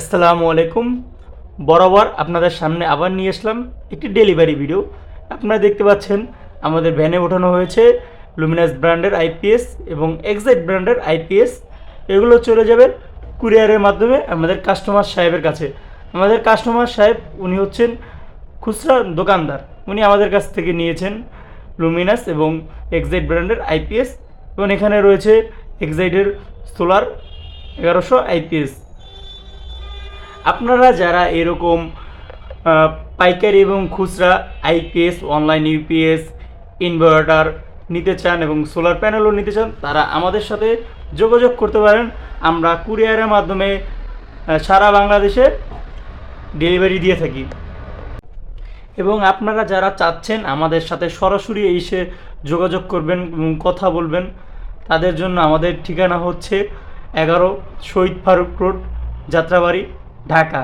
আসসালামু আলাইকুম। বরাবর আপনাদের সামনে আবার নিয়ে আসলাম একটি ডেলিভারি ভিডিও আপনারা দেখতে পাচ্ছেন, আমাদের ভ্যানে ওঠানো হয়েছে লুমিনাস ব্র্যান্ডের আইপিএস এবং এক্সাইট ব্র্যান্ডের আইপিএস এগুলো চলে যাবে কুরিয়ারের মাধ্যমে আমাদের কাস্টমার সাহেবের কাছে। আমাদের কাস্টমার সাহেব, উনি হচ্ছেন খুচরা দোকানদার। উনি আমাদের কাছ থেকে নিয়েছেন লুমিনাস এবং এক্সাইট ব্র্যান্ডের আইপিএস এবং এখানে রয়েছে এক্সাইটের সোলার এগারোশো আইপিএস আপনারা যারা এরকম পাইকারি এবং খুচরা আইপিএস অনলাইন ইউপিএস ইনভার্টার নিতে চান এবং সোলার প্যানেলও নিতে চান, তারা আমাদের সাথে যোগাযোগ করতে পারেন। আমরা কুরিয়ারের মাধ্যমে সারা বাংলাদেশে ডেলিভারি দিয়ে থাকি। এবং আপনারা যারা চাচ্ছেন আমাদের সাথে সরাসরি এসে যোগাযোগ করবেন এবং কথা বলবেন, তাদের জন্য আমাদের ঠিকানা হচ্ছে এগারো শহীদ ফারুক রোড, যাত্রাবাড়ি। ঢাকা।